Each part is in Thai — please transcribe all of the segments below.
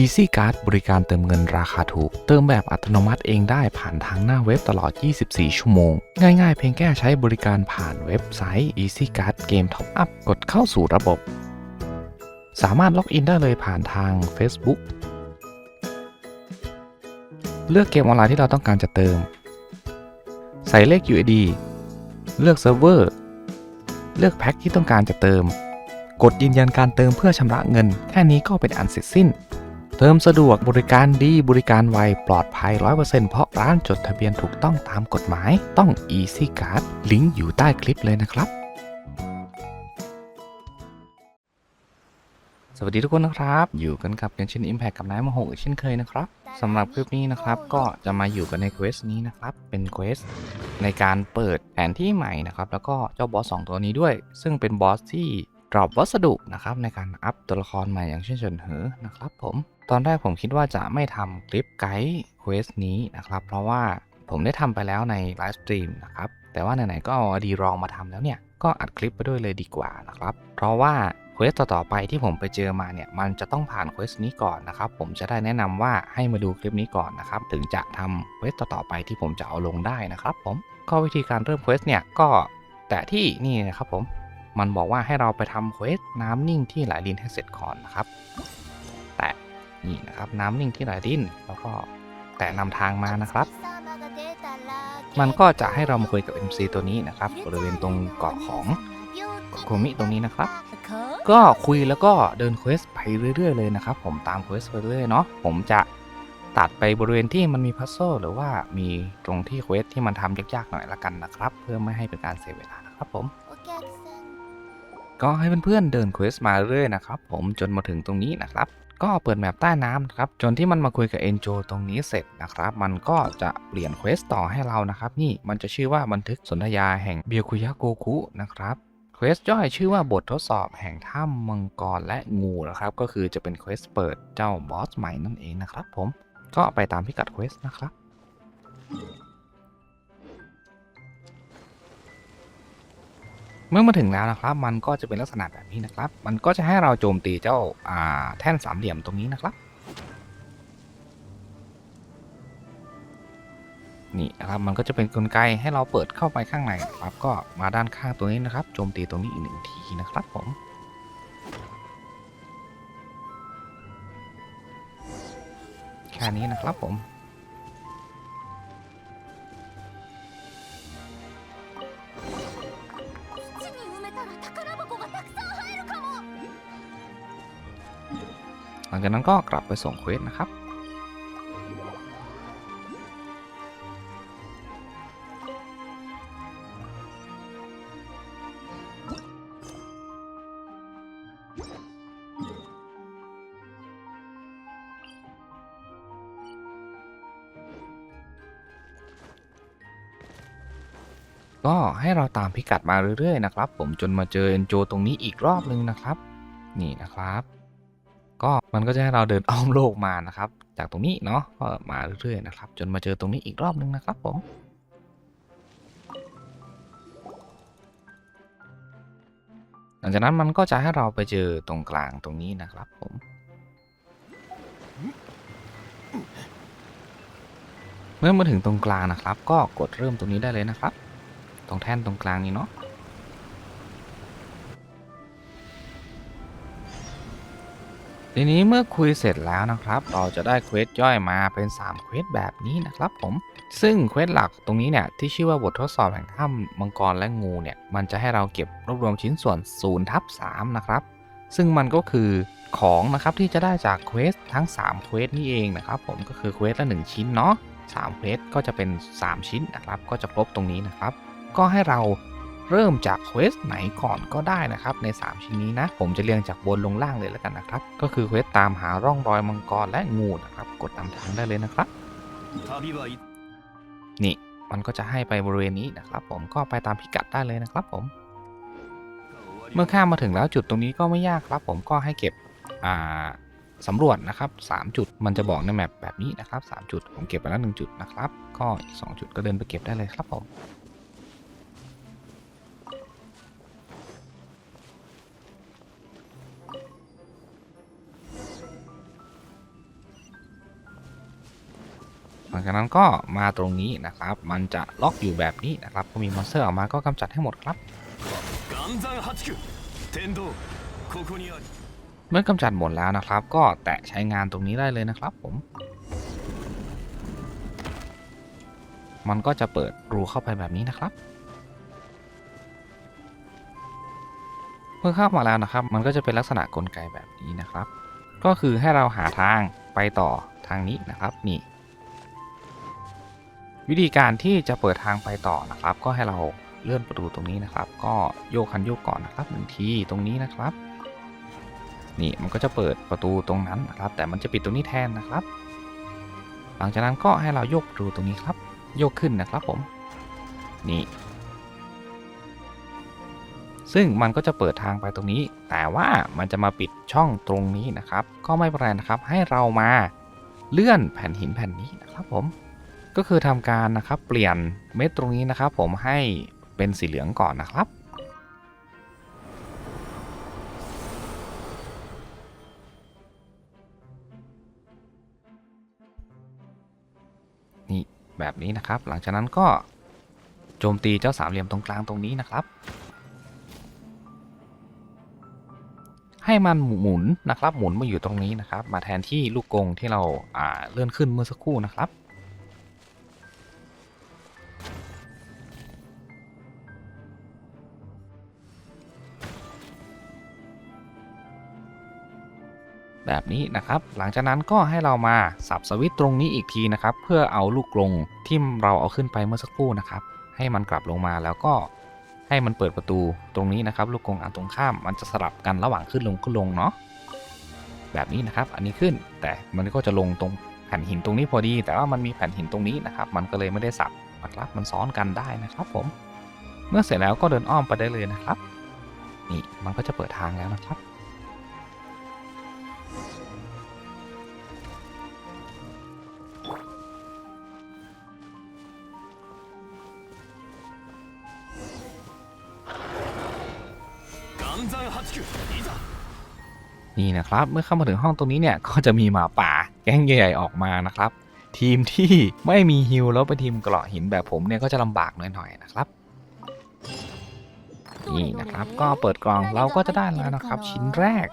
Easy Card บริการเติมเงินราคาถูก เติมแบบอัตโนมัติเองได้ผ่านทางหน้าเว็บตลอด 24 ชั่วโมง ง่ายๆ เพียงแค่ใช้บริการผ่านเว็บไซต์ Easy Card เกม Top Up กดเข้าสู่ระบบ สามารถล็อกอินได้เลยผ่านทาง Facebook เลือกเกมออนไลน์ที่เราต้องการจะเติม ใส่เลข UID เลือกเซิร์ฟเวอร์ เลือกแพ็คที่ต้องการจะเติม กดยืนยันการเติมเพื่อชำระเงิน แค่นี้ก็เป็นอันเสร็จสิ้น เติมสะดวกบริการดีบริการไว ปลอดภัย 100%เพราะร้านจดทะเบียนถูกต้องตามกฎหมายต้อง Easy Card ลิงก์อยู่ใต้คลิปเลยนะครับ สวัสดีทุกคนนะครับ อยู่กันกับกันชิน Impact กับนายมโหอีกเช่นเคยนะครับสำหรับคลิปนี้นะครับก็จะมาอยู่กันในเควสนี้นะครับเป็นเควสในการเปิดแผนที่ใหม่นะครับแล้วก็เจ้าบอสสองตัวนี้ด้วย ซึ่งเป็นบอสที่ดรอปวัสดุนะครับในการอัพตัวละครใหม่อย่างเช่นเฉินเหอนะครับผม ตอนแรกผมคิดว่าจะไม่ทำคลิปไกด์เควสนี้นะครับ เพราะว่าผมได้ทำไปแล้วในไลฟ์สตรีมนะครับ แต่ว่าไหนๆก็เอาดีรองมาทำแล้วเนี่ย ก็อัดคลิปไปด้วยเลยดีกว่านะครับ เพราะว่าเควสต่อๆไปที่ผมไปเจอมาเนี่ย มันจะต้องผ่านเควสนี้ก่อนนะครับ ผมจะได้แนะนำว่าให้มาดูคลิปนี้ก่อนนะครับ ถึงจะทำเควสต่อๆไปที่ผมจะเอาลงได้นะครับ ผมก็วิธีการเริ่มเควสเนี่ยก็แต่ที่นี่นะครับผมมันบอกว่าให้เราไปทำเควสน้ำนิ่งที่ไหลดินให้เสร็จก่อนนะครับ แต่ นี่นะครับน้ำนิ่งที่ไหลดินแล้วก็แต่นำทางมานะครับ มันก็จะให้เรามาคุยกับ MC ตัวนี้นะครับบริเวณตรงเกาะของโคมิตรงนี้นะครับ ก็คุยแล้วก็เดินเควสไปเรื่อย ๆ เลยนะครับ ผมตามเควสไปเรื่อยเนาะผมจะตัดไปบริเวณที่มันมีพัซโซหรือว่ามีตรงที่เควสที่มันทำยากๆหน่อยละกันนะครับ เพื่อไม่ให้เป็นการเสียเวลานะครับผมก็ให้เพื่อนๆเดินเควสมาเรื่อยนะครับ ผมจนมาถึงตรงนี้นะครับ ก็เปิดแมปใต้น้ำนะครับจนที่มันมาคุยกับเอนโจตรงนี้เสร็จนะครับ มันก็จะเปลี่ยนเควสต่อให้เรานะครับ นี่มันจะชื่อว่าบันทึกสนธยาแห่งเบียคุยะโกคุนะครับเควสย่อยชื่อว่าบททดสอบแห่งถ้ำมังกรและงูนะครับ ก็คือจะเป็นเควสเปิดเจ้าบอสใหม่นั่นเองนะครับ ผมก็ไปตามพิกัดเควสนะครับ เมื่อมาถึงแล้วนะครับ มันก็จะเป็นลักษณะแบบนี้นะครับ มันก็จะให้เราโจมตีเจ้าอ่าแท่นสามเหลี่ยมตรงนี้นะครับนี่นะครับมันก็จะเป็นกลไกให้เราเปิดเข้าไปข้างในนะครับก็มาด้านข้างตรงนี้นะครับโจมตีตรงนี้อีกหนึ่งทีนะครับผมแค่นี้นะครับผม จากนั้นก็กลับไปส่งเควสนะครับ ก็ให้เราตามพิกัดมาเรื่อย ๆ นะครับ ผมจนมาเจอเอนโจตรงนี้อีกรอบนึงนะครับ นี่นะครับ ก็มันก็จะให้เราเดินอ้อมโลกมานะครับ จากตรงนี้เนาะก็มาเรื่อยๆนะครับ จนมาเจอตรงนี้อีกรอบนึงนะครับผมหลังจากนั้นมันก็จะให้เราไปเจอตรงกลางตรงนี้นะครับผม เมื่อมาถึงตรงกลางนะครับ ก็กดเริ่มตรงนี้ได้เลยนะครับ ตรงแท่นตรงกลางนี้เนาะ ทีนี้เมื่อคุยเสร็จแล้วนะครับ เราจะได้เควสย่อยมาเป็น3เควสแบบนี้นะครับผมซึ่งเควสหลักตรงนี้เนี่ยที่ชื่อว่าบททดสอบแห่งถ้ำมังกรและงูเนี่ยมันจะให้เราเก็บรวบรวมชิ้นส่วน0ทับ3นะครับซึ่งมันก็คือของนะครับที่จะได้จากเควสทั้ง3เควสนี่เองนะครับผมก็คือเควสละ 1 ชิ้นเนาะ3เควสก็จะเป็น 3 ชิ้นนะครับก็จะครบตรงนี้นะครับ ก็ให้เรา เริ่มจากเควสไหนก่อนก็ได้นะครับใน 3 ชิ้นนี้นะ ผมจะเรียงจากบนลงล่างเลยแล้วกันนะครับ ก็คือเควสตามหาร่องรอยมังกรและงูนะครับ กดนำทางได้เลยนะครับ นี่มันก็จะให้ไปบริเวณนี้นะครับ ผมก็ไปตามพิกัดได้เลยนะครับผม เมื่อข้ามมาถึงแล้วจุดตรงนี้ก็ไม่ยากครับ ผมก็ให้เก็บอ่าสำรวจนะครับ 3 จุดมันจะบอกในแมปแบบนี้นะครับ 3 จุดผมเก็บไปแล้ว1จุดนะครับ ก็อีก2จุดก็เดินไปเก็บได้เลยครับผม หลังจากนั้นก็มาตรงนี้นะครับ มันจะล็อกอยู่แบบนี้นะครับพอมีมอนสเตอร์ออกมาก็กำจัดให้หมดครับเมื่อกำจัดหมดแล้วนะครับ ก็แตะใช้งานตรงนี้ได้เลยนะครับผม มันก็จะเปิดรูเข้าไปแบบนี้นะครับเมื่อเข้ามาแล้วนะครับ มันก็จะเป็นลักษณะกลไกแบบนี้นะครับ ก็คือให้เราหาทางไปต่อทางนี้นะครับ นี่ วิธีการที่จะเปิดทางไปต่อนะครับ ก็ให้เราเลื่อนประตูตรงนี้นะครับ ก็โยกคันโยกก่อนนะครับหนึ่งทีตรงนี้นะครับ นี่มันก็จะเปิดประตูตรงนั้นนะครับ แต่มันจะปิดตรงนี้แทนนะครับ หลังจากนั้นก็ให้เราโยกประตูตรงนี้ครับ โยกขึ้นนะครับผม นี่ซึ่งมันก็จะเปิดทางไปตรงนี้ แต่ว่ามันจะมาปิดช่องตรงนี้นะครับ ก็ไม่เป็นไรนะครับ ให้เรามาเลื่อนแผ่นหินแผ่นนี้นะครับผม ก็คือทำการนะครับเปลี่ยนเม็ดตรงนี้นะครับ ผมให้เป็นสีเหลืองก่อนนะครับ นี่แบบนี้นะครับ หลังจากนั้นก็โจมตีเจ้าสามเหลี่ยมตรงกลางตรงนี้นะครับ ให้มันหมุนนะครับ หมุนมาอยู่ตรงนี้นะครับ มาแทนที่ลูกกงที่เราเลื่อนขึ้นเมื่อสักครู่นะครับ แบบนี้นะครับ หลังจากนั้นก็ให้เรามาสับสวิตตรงนี้อีกทีนะครับ เพื่อเอาลูกกรงที่เราเอาขึ้นไปเมื่อสักครู่นะครับ ให้มันกลับลงมาแล้วก็ให้มันเปิดประตูตรงนี้นะครับ ลูกกรงอันตรงข้ามมันจะสลับกันระหว่างขึ้นลงขึ้นลงเนาะแบบนี้นะครับ อันนี้ขึ้นแต่มันก็จะลงตรงแผ่นหินตรงนี้พอดี แต่ว่ามันมีแผ่นหินตรงนี้นะครับ มันก็เลยไม่ได้สับนะครับมันซ้อนกันได้นะครับ ผม เมื่อเสร็จแล้วก็เดินอ้อมไปได้เลยนะครับ นี่มันก็จะเปิดทางแล้วนะครับ นี่นะครับเมื่อเข้ามาถึงห้องตรงนี้เนี่ยก็จะมีหมาป่า แก๊งใหญ่ๆออกมานะครับ ทีมที่ไม่มีฮิลแล้วเป็นทีมเกราะหินแบบผมเนี่ยก็จะลำบากหน่อยๆนะครับนี่นะครับก็เปิดกล่องเราก็จะได้แล้วนะครับ ชิ้นแรก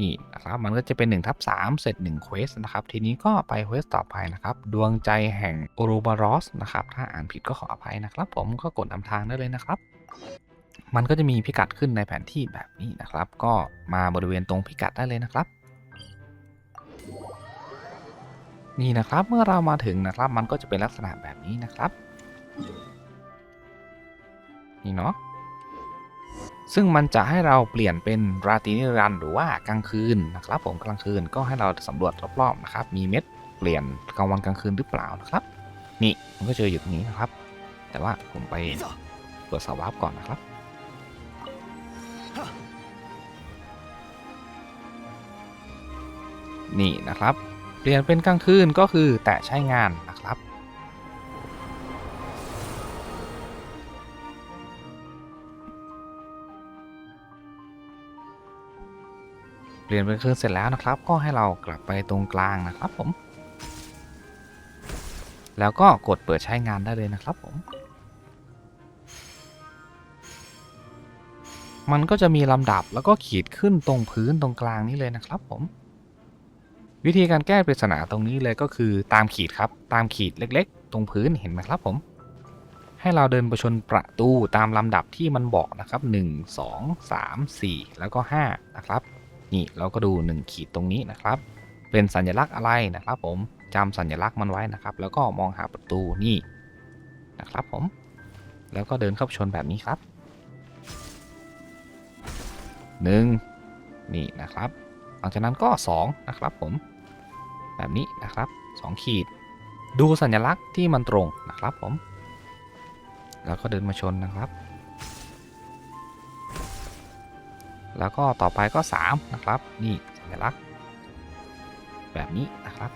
นี่นะครับมันก็จะเป็น1ทับ3เสร็จ1เควสนะครับ ทีนี้ก็ไปเควสต่อไปนะครับ ดวงใจแห่งโอโรบารอสนะครับ ถ้าอ่านผิดก็ขออภัยนะครับ ผมก็กดนำทางได้เลยนะครับ มันก็จะมีพิกัดขึ้นในแผนที่แบบนี้นะครับ ก็มาบริเวณตรงพิกัดได้เลยนะครับ นี่นะครับเมื่อเรามาถึงนะครับ มันก็จะเป็นลักษณะแบบนี้นะครับ นี่เนาะซึ่งมันจะให้เราเปลี่ยนเป็นราตรีนิรันดร์หรือว่ากลางคืนนะครับ ผมกลางคืนก็ให้เราสำรวจรอบๆนะครับ มีเม็ดเปลี่ยนกลางวันกลางคืนหรือเปล่านะครับ นี่มันก็เจออยู่ตรงนี้นะครับ แต่ว่าผมไปいざเปิดสวาร์ปก่อนนะครับ นี่นะครับ เปลี่ยนเป็นกลางคืนก็คือแตะใช้งานนะครับ เปลี่ยนเป็นคืนเสร็จแล้วนะครับ ก็ให้เรากลับไปตรงกลางนะครับผม แล้วก็กดเปิดใช้งานได้เลยนะครับผมมันก็จะมีลำดับแล้วก็ขีดขึ้นตรงพื้นตรงกลางนี้เลยนะครับผม วิธีการแก้ปริศนาตรงนี้เลยก็คือตามขีดครับ ตามขีดเล็กๆ ตรงพื้นเห็นไหมครับผม ให้เราเดินไปชนประตูตามลำดับที่มันบอกนะครับ 1 2 3 4 แล้วก็5นะครับนี่เราก็ดู 1 ขีดตรงนี้นะครับ เป็นสัญลักษณ์อะไรนะครับ ผมจำสัญลักษณ์มันไว้นะครับ แล้วก็มองหาประตูนี่นะครับผม แล้วก็เดินเข้าชนแบบนี้ครับหนึ่งนี่นะครับ หลังจากนั้นก็ 2 นะครับผม แบบนี้นะครับ 2 ขีด ดูสัญลักษณ์ที่มันตรงนะครับผม แล้วก็เดินมาชนนะครับ แล้วก็ต่อไปก็ 3 นะครับ นี่สัญลักษณ์ แบบนี้นะครับ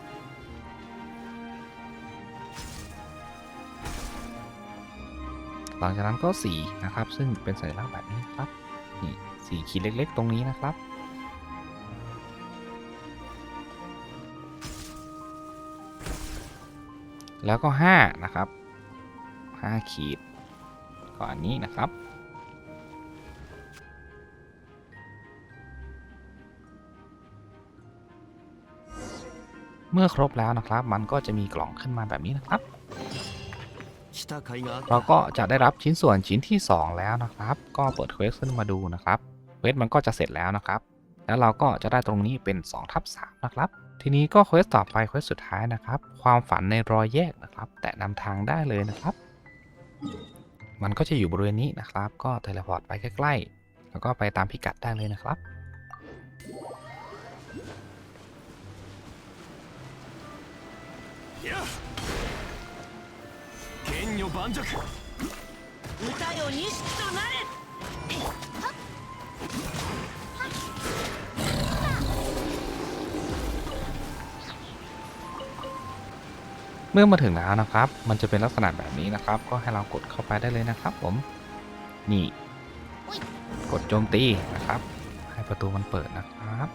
หลังจากนั้นก็ 4 นะครับ ซึ่งเป็นสัญลักษณ์แบบนี้ครับ นี่สีขีดเล็กๆ ตรงนี้นะครับ แล้วก็ 5 นะครับ 5 ขีด ก่อนนี้นะครับ เมื่อครบแล้วนะครับ มันก็จะมีกล่องขึ้นมาแบบนี้นะครับ เราก็จะได้รับชิ้นส่วนชิ้นที่ 2 แล้วนะครับ ก็เปิดเควสขึ้นมาดูนะครับเควสมันก็จะเสร็จแล้วนะครับ แล้วเราก็จะได้ตรงนี้เป็น2ทับ3นะครับ ทีนี้ก็เควสต่อไปเควสสุดท้ายนะครับ ความฝันในรอยแยกนะครับ แตะนำทางได้เลยนะครับ มันก็จะอยู่บริเวณนี้นะครับ ก็เทเลพอร์ตไปใกล้ๆ แล้วก็ไปตามพิกัดได้เลยนะครับ や剣女盤石歌よ錦となれ เมื่อมาถึงแล้วนะครับ มันจะเป็นลักษณะแบบนี้นะครับ ก็ให้เรากดเข้าไปได้เลยนะครับ ผม นี่ กดโจมตีนะครับ ให้ประตูมันเปิดนะครับ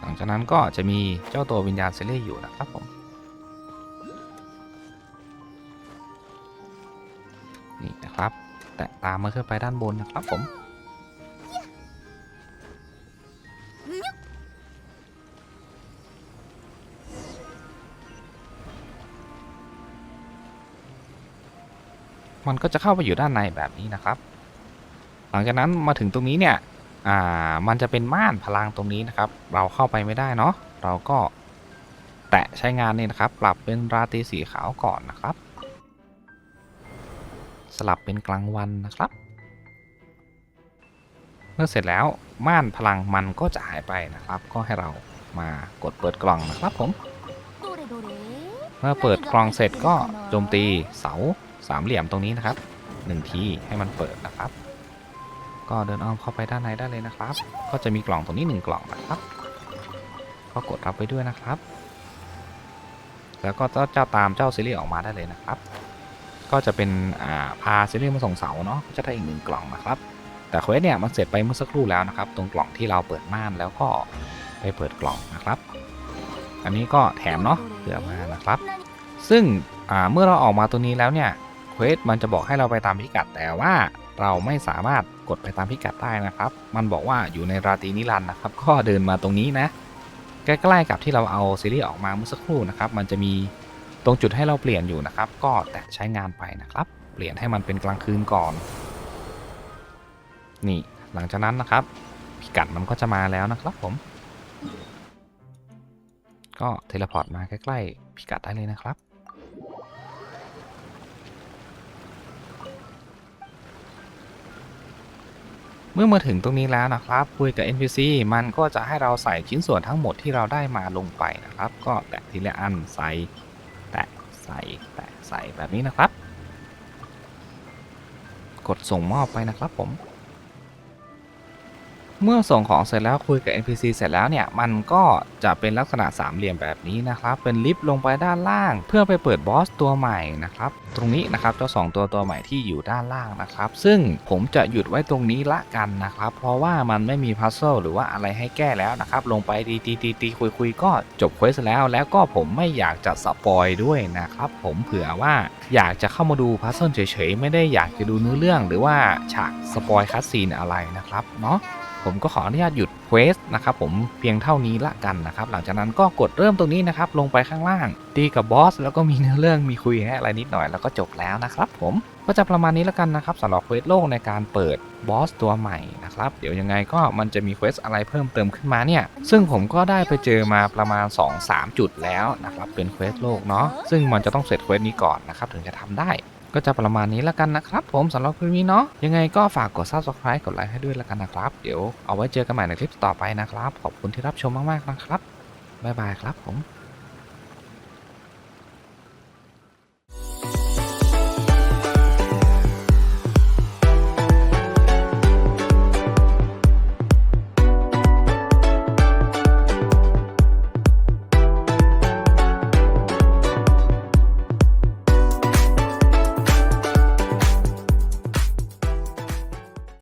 หลังจากนั้นก็จะมีเจ้าตัววิญญาณเซเล่อยู่นะครับผม นี่นะครับ แตะตามมาขึ้นไปด้านบนนะครับผม มันก็จะเข้าไปอยู่ด้านในแบบนี้นะครับ หลังจากนั้นมาถึงตรงนี้เนี่ยอ่ามันจะเป็นม่านพลังตรงนี้นะครับ เราเข้าไปไม่ได้เนาะเราก็แตะใช้งานนี่นะครับ ปรับเป็นราตรีสีขาวก่อนนะครับ สลับเป็นกลางวันนะครับ เมื่อเสร็จแล้วม่านพลังมันก็จะหายไปนะครับ ก็ให้เรามากดเปิดกล่องนะครับผม เมื่อเปิดกล่องเสร็จก็โจมตีเสา สามเหลี่ยมตรงนี้นะครับหนึ่งทีให้มันเปิดนะครับ ก็เดินอ้อมเข้าไปด้านในได้เลยนะครับ ก็จะมีกล่องตรงนี้หนึ่งกล่องนะครับ ก็กดรับไปด้วยนะครับ แล้วก็เจ้าตามเจ้าซีรีส์ออกมาได้เลยนะครับ ก็จะเป็นอ่าพาซีรีส์มาส่งเสาเนาะก็จะได้อีกหนึ่งกล่องนะครับ แต่เควสเนี่ยมันเสร็จไปเมื่อสักครู่แล้วนะครับ ตรงกล่องที่เราเปิดม่านแล้วก็ไปเปิดกล่องนะครับ อันนี้ก็แถมเนาะเผื่อมานะครับ ซึ่งเมื่อเราออกมาตัวนี้แล้วเนี่ย ควสมันจะบอกให้เราไปตามพิกัด แต่ว่าเราไม่สามารถกดไปตามพิกัดได้นะครับ มันบอกว่าอยู่ในราตรีนิรันดร์นะครับก็เดินมาตรงนี้นะ ใกล้ๆกับที่เราเอาซีรีส์ออกมาเมื่อสักครู่นะครับ มันจะมีตรงจุดให้เราเปลี่ยนอยู่นะครับ ก็แตะใช้งานไปนะครับ เปลี่ยนให้มันเป็นกลางคืนก่อน นี่หลังจากนั้นนะครับ พิกัดมันก็จะมาแล้วนะครับผม ก็เทเลพอร์ตมาใกล้ๆพิกัดได้เลยนะครับ มื่อมาถึงตรงนี้แล้วนะครับ คุยกับ NPC มันก็จะให้เราใส่ชิ้นส่วนทั้งหมดที่เราได้มาลงไปนะครับ ก็แตะทีละอันใส่แตะใส่แตะใส่แบบนี้นะครับ กดส่งมอบไปนะครับผม เมื่อส่งของเสร็จแล้วคุยกับ NPC เสร็จแล้วเนี่ย มันก็จะเป็นลักษณะสามเหลี่ยมแบบนี้นะครับ เป็นลิฟต์ลงไปด้านล่าง เพื่อไปเปิดบอสตัวใหม่นะครับ ตรงนี้นะครับเจ้าสองตัวตัวใหม่ที่อยู่ด้านล่างนะครับ ซึ่งผมจะหยุดไว้ตรงนี้ละกันนะครับ เพราะว่ามันไม่มีพัซเซิลหรือว่าอะไรให้แก้แล้วนะครับ ลงไปตีตีตีตีคุยคุยก็จบเควสแล้ว แล้วก็ผมไม่อยากจะสปอยด้วยนะครับ ผมเผื่อว่าอยากจะเข้ามาดูพัซเซิลเฉยๆ ไม่ได้อยากจะดูเนื้อเรื่อง หรือว่าฉากสปอยคัสซีนอะไรนะครับเนาะ ผมก็ขออนุญาตหยุดเควสนะครับผมเพียงเท่านี้ละกันนะครับ หลังจากนั้นก็กดเริ่มตรงนี้นะครับ ลงไปข้างล่าง ตีกับบอสแล้วก็มีเนื้อเรื่องมีคุยอะไรนิดหน่อยแล้วก็จบแล้วนะครับ ผมก็จะประมาณนี้ละกันนะครับสำหรับเควสโลกในการเปิดบอสตัวใหม่นะครับเดี๋ยวยังไงก็มันจะมีเควสอะไรเพิ่มเติมขึ้นมาเนี่ย ซึ่งผมก็ได้ไปเจอมาประมาณ 2-3 จุดแล้วนะครับเป็นเควสโลกเนาะซึ่งมันจะต้องเสร็จเควสนี้ก่อนนะครับถึงจะทำได้ ก็จะประมาณนี้แล้วกันนะครับผมสำหรับคลิปนี้เนาะยังไงก็ฝากกด subscribe กดไลค์ให้ด้วยแล้วกันนะครับเดี๋ยวเอาไว้เจอกันใหม่ในคลิปต่อไปนะครับ ขอบคุณที่รับชมมากๆนะครับบ๊ายบายครับผม